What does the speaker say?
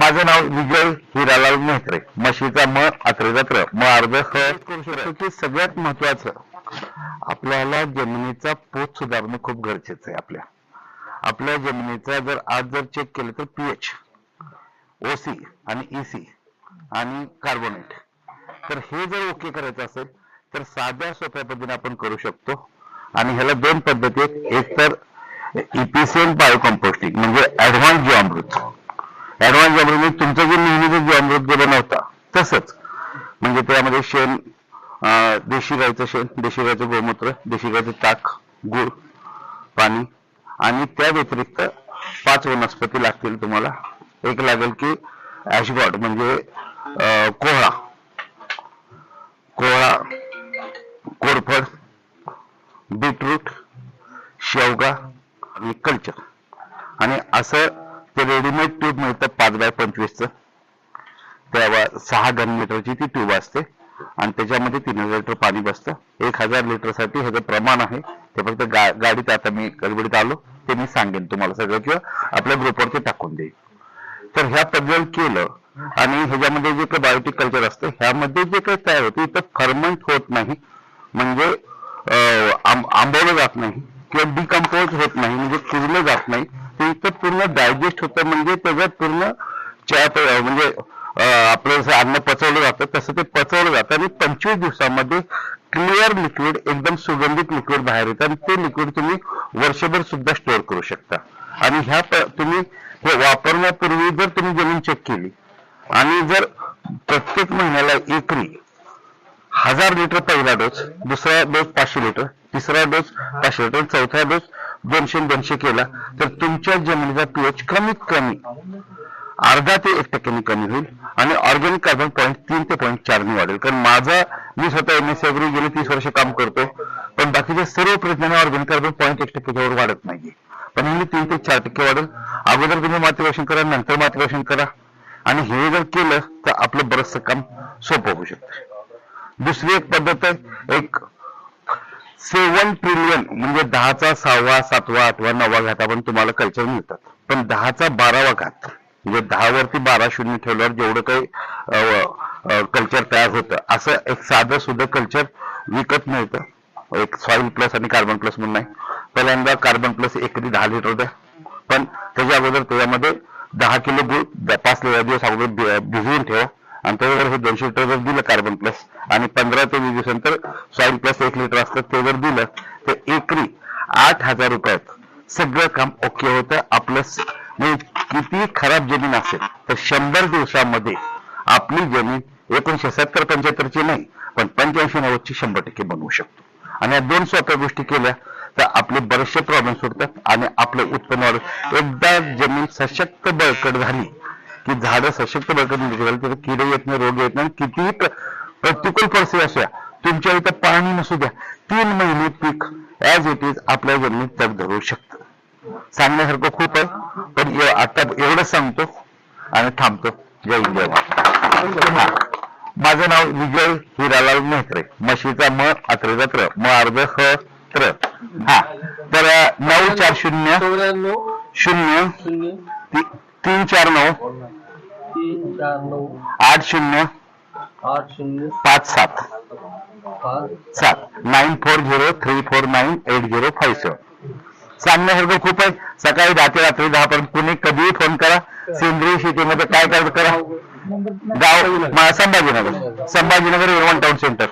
माझं नाव विजय हिरालाल मेहत्रे. म्हशीचा म अत्रेदात्र म अर्ध करू शकतो की सगळ्यात महत्वाचं आपल्याला जमिनीचा पोत सुधारणं खूप गरजेचं आहे आपल्या. आपल्या जमिनीचा जर आज जर चेक केलं तर पीएच ओसी आणि ईसी आणि कार्बोनेट तर हे जर ओके करायचं असेल तर साध्या सोप्या पद्धतीने आपण करू शकतो. आणि ह्याला दोन पद्धती आहेत. एक तर इपिसियन बायोकम्पोस्टिंग म्हणजे ऍडव्हान्स जीवामृत. ऍडव्हान्स जीवामृत तुमचं जे नेहमीचं अमृत जे बनवता तसंच. म्हणजे त्यामध्ये शेण देशी गाईचं शेण देशी गाईचं गोमूत्र देशी गाईचं ताक गुळ पाणी आणि त्या व्यतिरिक्त पाच वनस्पती लागतील तुम्हाला. एक लागेल की ऍशगॉड म्हणजे कोहळा. कोहळा कोरफड बीटरूट शेवगा आणि कल्चर. आणि असं रेडीमेड ट्यूब मिळतं पाच बाय पंचवीसचं. तेव्हा सहा घनमीटरची ती ट्यूब असते. आणि त्याच्यामध्ये तीन हजार लिटर पाणी बसतं. एक हजार लिटरसाठी ह्याचं प्रमाण आहे ते फक्त गा गाडीत आता मी गडबडीत आलो ते मी सांगेन तुम्हाला सगळं किंवा आपल्या ग्रुपवरती टाकून देईन. तर ह्या पद्धत केलं आणि ह्याच्यामध्ये जे काही बायोटिक कल्चर असतं ह्यामध्ये जे काही तयार होतं इथं फर्मंट होत नाही. म्हणजे आंबवलं जात नाही किंवा डिकम्पोज होत नाही म्हणजे कुजलं जात नाही. ते इथं पूर्ण डायजेस्ट होतं म्हणजे त्याच्यात पूर्ण चहा म्हणजे आपलं जसं अन्न पचवलं जातं तसं ते पचवलं जातं आणि पंचवीस दिवसामध्ये क्लिअर लिक्विड एकदम सुगंधित लिक्विड बाहेर येतं आणि ते लिक्विड तुम्ही वर्षभर सुद्धा स्टोअर करू शकता. आणि ह्या तुम्ही हे वापरण्यापूर्वी जर तुम्ही जमीन चेक केली आणि जर प्रत्येक महिन्याला एकरी हजार लिटर पहिला डोस दुसरा डोस पाचशे लिटर तिसरा डोस पाचशे लिटर चौथा डोस दोनशे दोनशे केला तर तुमच्या जमिनीचा पीएच कमीत कमी अर्धा ते एक टक्क्याने कमी होईल आणि ऑर्गॅनिक कार्बन पॉईंट तीन ते पॉईंट चारने वाढेल. कारण माझा मी स्वतः एम एस एग्री गेले तीस वर्ष काम करतो पण बाकीच्या सर्व प्रयत्नाने ऑर्गॅनिक कार्बन पॉईंट एक टक्क्याच्यावर वाढत नाहीये. पण मी तीन ते चार टक्के वाढेल. अगोदर तुम्ही मातृभाषण करा नंतर मातृभाषण करा. आणि हे जर केलं तर आपलं बरंचसं काम सोपं होऊ शकतं. दुसरी एक पद्धत आहे एक सेवन ट्रिलियन म्हणजे दहाचा सहावा सातवा आठवा नववा घात आपण तुम्हाला कल्चर मिळतात. पण दहाचा बारावा घात म्हणजे दहा वरती बारा शून्य ठेवल्यावर जेवढं काही कल्चर तयार होतं असं एक साधं सुद्धा कल्चर विकत मिळतं. एक सॉइल प्लस आणि कार्बन प्लस म्हणून नाही. पहिल्यांदा कार्बन प्लस एकरी दहा लिटर द्या. पण त्याच्या अगोदर त्याच्यामध्ये दहा किलो गुळ द- पाच दिवस अगोदर भिजवून ठेवा. आणि त्याच्यावर हे दोनशे लिटर जर दिलं कार्बन प्लस आणि पंधरा ते वीस दिवसानंतर सॉईल प्लस एक लिटर असतं ते जर दिलं तर एकरी आठ हजार रुपयात सगळं काम ओके होतं. आपलं म्हणजे किती खराब जमीन असेल तर शंभर दिवसामध्ये आपली जमीन एकोणीशे सत्तर पंच्याहत्तरची नाही पण पंच्याऐंशी नव्वदची शंभर टक्के बनवू शकतो. आणि या दोन सोप्या गोष्टी केल्या तर आपले बरेचसे प्रॉब्लेम सुटतात आणि आपलं उत्पन्न वाढत. एकदा जमीन सशक्त बळकट झाली की झाडं सशक्त झाली तर किडे येत नाही रोग येत नाही कितीही प्र- प्रतिकूल परिस्थिती असल्या तुमच्या इथं पाणी नसू द्या तीन महिने पीक ऍज इट इज आपल्या जमिनीत तग धरू शकतं. सांगण्यासारखं खूप आहे पण आता एवढंच सांगतो आणि थांबतो. जय जय. माझं नाव विजय हिरालाल मेहत्रे. म्हशीचा म अत्रेदात्र म अर्ध ह त्र. हा. तर नऊ चार शून्य. शून्य. तीन चार नऊ. चार नऊ. आठ शून्य. आठ शून्य. पाच सात. पाच. सात. Nine four zero three four nine eight zero five seven सांगण्यासारखं खूप आहे. सकाळी दहा ते रात्री दहा पर्यंत कुणी कधीही फोन करा. सेंद्रिय शेतीमध्ये काय काय करा. गाव संभाजीनगर. संभाजीनगर इरवण टाउन सेंटर